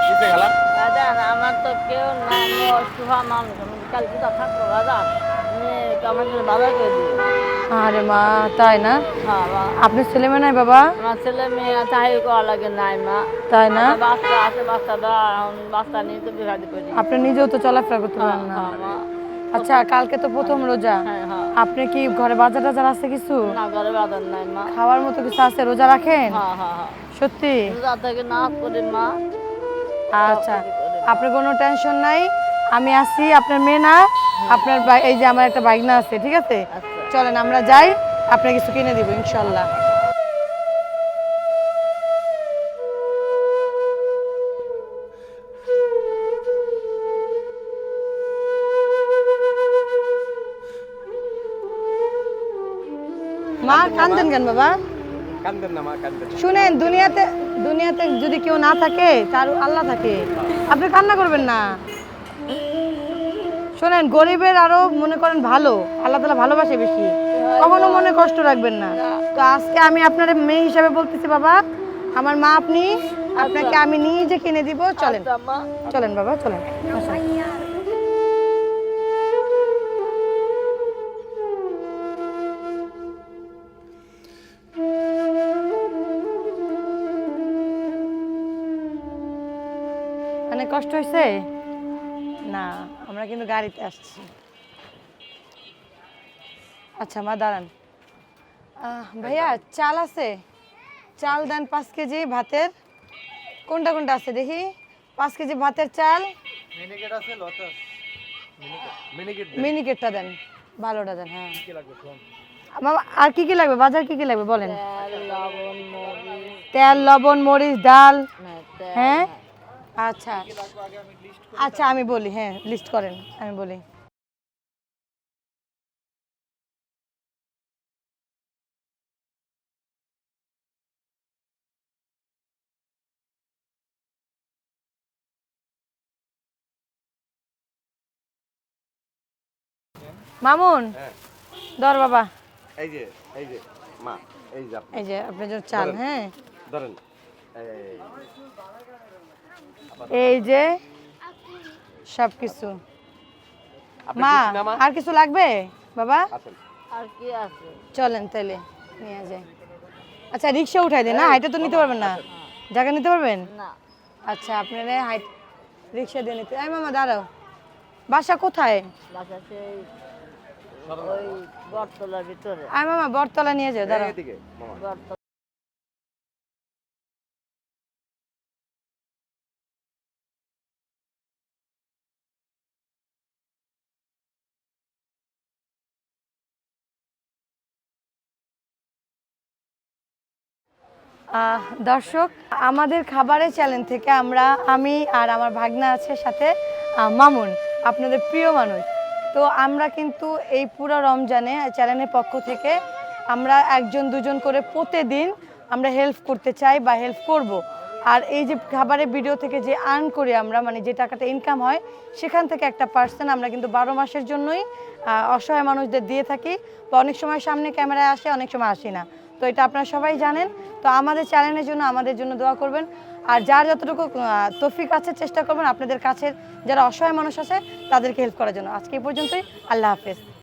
কিসে গেলা? বাজান আমার তো কেউ নাই আমি অসুখা মানুষ আমি কালকে তো থাকব বাজান আমি আমার জন্য বাজার করে দিই আরে মা তাই না? হ্যাঁ আপনার ছেলে মেয়ে নাই বাবা? আমার ছেলে মেয়ে চাহি করা লাগে নাই মা। তাই না? বাচ্চা আছে এখন বাচ্চা নিয়ে তো বিঘাতে করি। আপনি নিজেও তো চলাফেরা করতে হ্যাঁ পারেন না। হ্যাঁ মা। আচ্ছা কালকে তো প্রথম রোজা। হ্যাঁ হ্যাঁ। আপনি কি ঘরে বাজার টাজার আছে কিছু? না ঘরে বাজার নাই মা। খাওয়ার মতো কিছু আছে? রোজা রাখেন? হ্যাঁ হ্যাঁ হ্যাঁ। সত্যি? রোজা থেকে না করি মা। আচ্ছা আপনার কোনো টেনশন নাই? আমি আসি আপনার মেয়ে না? আপনার এই যে আমার একটা বাইক না আছে ঠিক আছে? আচ্ছা। চলেন আমরা যাই। আপনাকে কিছু কিনে দিব ইনশাল্লাহ। মা কান্দেন কেন বাবা? কান্দেন না মা কান্দেন শুনেন দুনিয়াতে দুনিয়াতে যদি কেউ না থাকে তার আল্লাহ থাকে। আপনি কান্না করবেন না। শোনেন গরিবের আরও মনে করেন ভালো আল্লাহ তালা ভালোবাসে বেশি। কখনো মনে কষ্ট রাখবেন না। তো আজকে আমি আপনার মেয়ে হিসাবে বলতেছি বাবা আমার মা আপনি আপনাকে আমি নিজে কিনে দিব চলেন। আচ্ছা চলেন বাবা চলেন। মানে কষ্ট হয়েছে না আমরা কিন্তু গাড়িতে আসছি। আচ্ছা মা দাঁড়ান। ভাইয়া চাল আছে। চাল দেন পাঁচ কেজি ভাতের। কোনটা কোনটা আছে দেখি? পাঁচ কেজি ভাতের চাল। মিনিকেটটা দেন। ভালোটা দেন হ্যাঁ। আর কি কি লাগবে? বাজার কি কি লাগবে বলেন। তেল লবণ মরিচ। ডাল। হ্যাঁ? আচ্ছা। আচ্ছা আমি বলি হ্যাঁ লিস্ট করেন আমি বলি। মামুন হ্যাঁ। ধর বাবা। এই যে এই যে মা এই যে আপনি। এই যে আপনার জন্য চাল হ্যাঁ। ধরেন। এই এই যে সব কিছু মা আর কিছু লাগবে? বাবা? আর কি আছে? চলেন তাহলে নিয়ে যাই। আচ্ছা রিক্সা উঠাই দেন না হাইটে তো নিতে পারবেন না? জায়গা নিতে পারবেন? না। আচ্ছা আপনারা হাইট রিক্সা দিয়ে নিতে এই মামা দাঁড়াও। বাসা কোথায়? বাসা সেই ওই বটতলার ভিতরে। আয় মামা বটতলা নিয়ে যাও দাঁড়াও। দর্শক, আমাদের খাবারের চ্যানেল থেকে আমরা, আমি আর আমার ভাগনা আছে সাথে মামুন, আপনাদের প্রিয় মানুষ। তো আমরা কিন্তু এই পুরো রমজানে চ্যানেলের পক্ষ থেকে আমরা একজন, দুজন করে প্রতিদিন আমরা হেল্প করতে চাই বা হেল্প করব। আর এই যে খাবারের ভিডিও থেকে যে আর্ন করি আমরা মানে যে টাকাটা ইনকাম হয়, সেখান থেকে একটা পার্সেন্ট আমরা কিন্তু বারো মাসের জন্যই অসহায় মানুষদের দিয়ে থাকি। বা অনেক সময় সামনে ক্যামেরায় আসে, অনেক সময় আসি না। তো এটা আপনারা সবাই জানেন। তো আমাদের চ্যানেলের জন্য আমাদের জন্য দোয়া করবেন। আর যার যতটুকু তফিক আছে, চেষ্টা করবেন আপনাদের কাছের যারা অসহায় মানুষ আছে, তাদেরকে হেল্প করার জন্য। আজকে এই পর্যন্তই। আল্লাহ হাফেজ।